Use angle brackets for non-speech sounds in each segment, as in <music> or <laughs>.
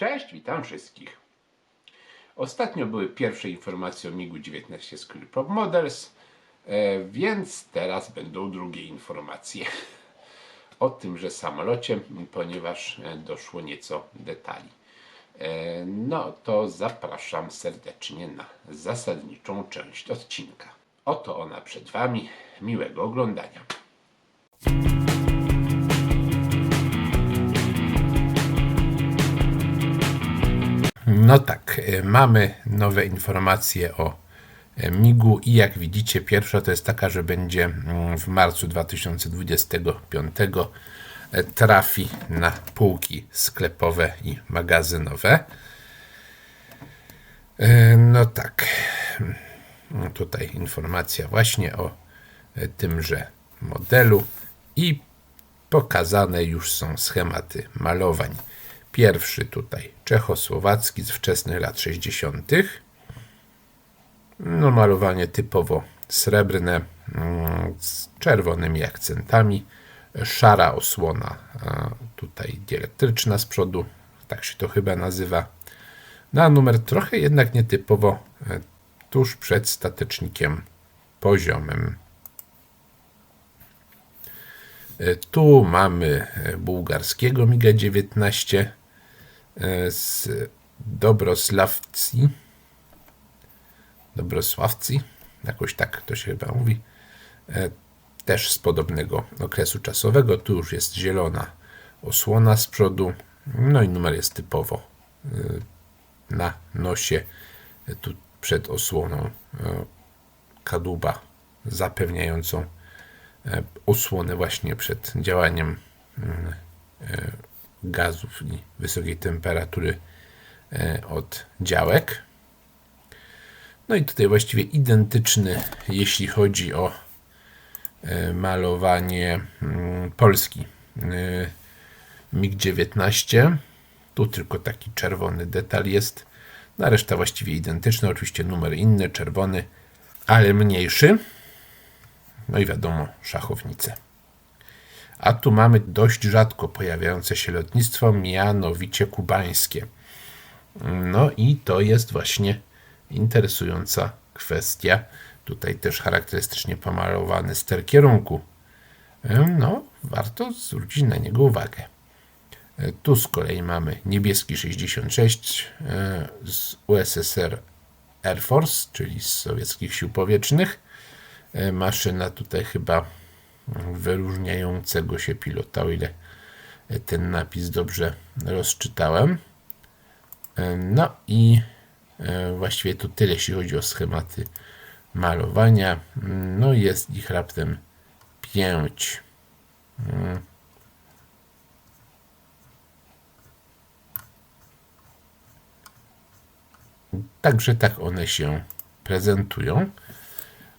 Cześć, witam wszystkich. Ostatnio były pierwsze informacje o MiGu 19 z Models, e, więc teraz będą drugie informacje <laughs> o tymże samolocie, ponieważ e, doszło nieco detali. E, No to zapraszam serdecznie na zasadniczą część odcinka. Oto ona przed Wami. Miłego oglądania. Mamy nowe informacje o e, MIG-u i jak widzicie, pierwsza to jest taka, że będzie mm, w marcu 2025 e, trafi na półki sklepowe i magazynowe. E, No tak, no tutaj informacja właśnie o e, tymże modelu i pokazane już są schematy malowań. Pierwszy tutaj czechosłowacki z wczesnych lat 60. No, malowanie typowo srebrne mm, z czerwonymi akcentami. Szara osłona tutaj dielettryczna z przodu, tak się to chyba nazywa. Na numer trochę jednak nietypowo e, tuż przed statecznikiem poziomym. E, Tu mamy e, bułgarskiego MiGa 19 e, z Dobrosławcji. Dobrosławcji, jakoś tak to się chyba mówi. E, Też z podobnego okresu czasowego. Tu już jest zielona osłona z przodu. No i numer jest typowo e, na nosie. E, Tu przed osłoną e, kadłuba zapewniającą e, osłonę właśnie przed działaniem mm, e, gazów i wysokiej temperatury e, od działek. No i tutaj właściwie identyczny, jeśli chodzi o e, malowanie mm, Polski. E, MiG-19. Tu tylko taki czerwony detal jest. Na reszta właściwie identyczna. Oczywiście numer inny, czerwony, ale mniejszy. No i wiadomo, szachownice. A tu mamy dość rzadko pojawiające się lotnictwo, mianowicie kubańskie. No i to jest właśnie interesująca kwestia. Tutaj też charakterystycznie pomalowany ster kierunku. E, No, warto zwrócić na niego uwagę. E, Tu z kolei mamy niebieski 66 e, z USSR Air Force, czyli z sowieckich sił powietrznych. Maszyna tutaj chyba wyróżniającego się pilota, o ile e, ten napis dobrze rozczytałem. E, No i e, właściwie to tyle, jeśli chodzi o schematy malowania. Mm, No jest ich raptem 5. Także tak one się prezentują.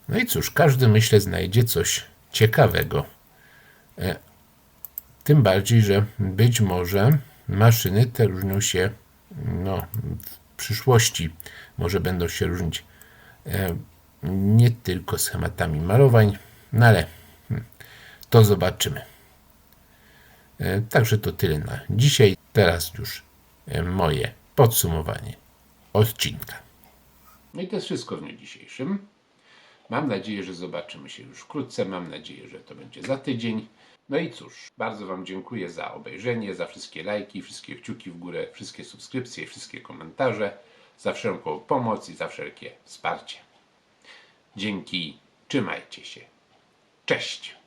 No i cóż, każdy myślę znajdzie coś ciekawego. E, Tym bardziej, że być może maszyny te różnią się no, w przyszłości. Może będą się różnić e, nie tylko schematami malowań, no ale hmm, to zobaczymy. E, Także to tyle na dzisiaj. Teraz już moje podsumowanie odcinka. No i to jest wszystko w dniu dzisiejszym. Mam nadzieję, że zobaczymy się już wkrótce. Mam nadzieję, że to będzie za tydzień. No i cóż, bardzo Wam dziękuję za obejrzenie, za wszystkie lajki, wszystkie kciuki w górę, wszystkie subskrypcje, wszystkie komentarze, za wszelką pomoc i za wszelkie wsparcie. Dzięki, trzymajcie się. Cześć!